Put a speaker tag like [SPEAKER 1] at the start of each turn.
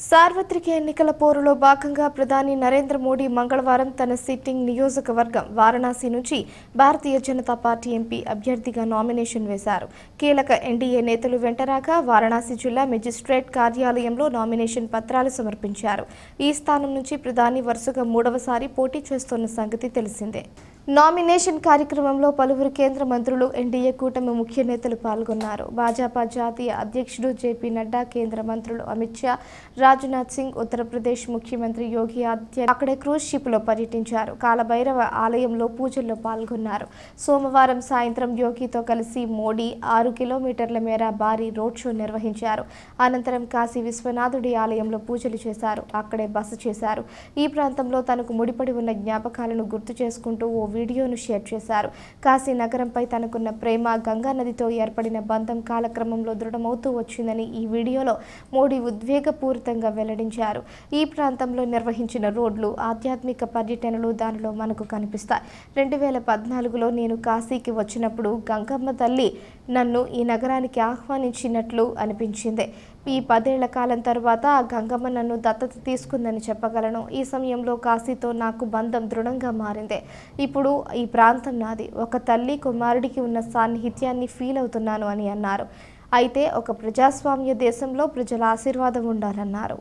[SPEAKER 1] సార్వత్రిక ఎన్నికల పోరులో భాగంగా ప్రధాని నరేంద్ర మోడీ మంగళవారం తన సిట్టింగ్ నియోజకవర్గం వారణాసి నుంచి భారతీయ జనతా పార్టీ ఎంపీ అభ్యర్థిగా నామినేషన్ వేశారు. కీలక ఎన్డీఏ నేతలు వెంటరాగా వారణాసి జిల్లా మెజిస్ట్రేట్ కార్యాలయంలో నామినేషన్ పత్రాలు సమర్పించారు. ఈ స్థానం నుంచి ప్రధాని వరుసగా మూడవసారి పోటీ చేస్తున్న సంగతి తెలిసిందే. నామినేషన్ కార్యక్రమంలో పలువురు కేంద్ర మంత్రులు ఎన్డీఏ కూటమి ముఖ్య నేతలు పాల్గొన్నారు. భాజపా జాతీయ అధ్యక్షుడు జేపీ నడ్డా కేంద్ర మంత్రులు అమిత్ షా రాజ్నాథ్ సింగ్ ఉత్తరప్రదేశ్ ముఖ్యమంత్రి యోగి ఆదిత్య అక్కడే క్రూజ్ షిప్లో పర్యటించారు. కాలభైరవ ఆలయంలో పూజల్లో పాల్గొన్నారు. సోమవారం సాయంత్రం యోగితో కలిసి మోడీ ఆరు కిలోమీటర్ల మేర భారీ రోడ్ షో నిర్వహించారు. అనంతరం కాశీ విశ్వనాథుడి ఆలయంలో పూజలు చేశారు. అక్కడే బస చేశారు. ఈ ప్రాంతంలో తనకు ముడిపడి ఉన్న జ్ఞాపకాలను గుర్తు చేసుకుంటూ ఓ వీడియోను షేర్ చేశారు. కాశీ నగరంపై తనకున్న ప్రేమ గంగా నదితో ఏర్పడిన బంధం కాలక్రమంలో దృఢమవుతూ వచ్చిందని ఈ వీడియోలో మోడీ ఉద్వేగపూరితంగా వెల్లడించారు. ఈ ప్రాంతంలో నిర్వహించిన రోడ్లు ఆధ్యాత్మిక పర్యటనలు దానిలో మనకు కనిపిస్తాయి. రెండు వేల పద్నాలుగులో నేను కాశీకి వచ్చినప్పుడు గంగమ్మ తల్లి నన్ను ఈ నగరానికి ఆహ్వానించినట్లు అనిపించింది. ఈ పదేళ్ళ కాలం తర్వాత ఆ గంగమ్మ నన్ను దత్తత తీసుకుందని చెప్పగలను. ఈ సమయంలో కాశీతో నాకు బంధం దృఢంగా మారింది. ఇప్పుడు ఈ ప్రాంతం నాది. ఒక తల్లి కుమారుడికి ఉన్న సాన్నిహిత్యాన్ని ఫీల్ అవుతున్నాను అని అన్నారు. అయితే ఒక ప్రజాస్వామ్య దేశంలో ప్రజల ఆశీర్వాదం ఉండాలన్నారు.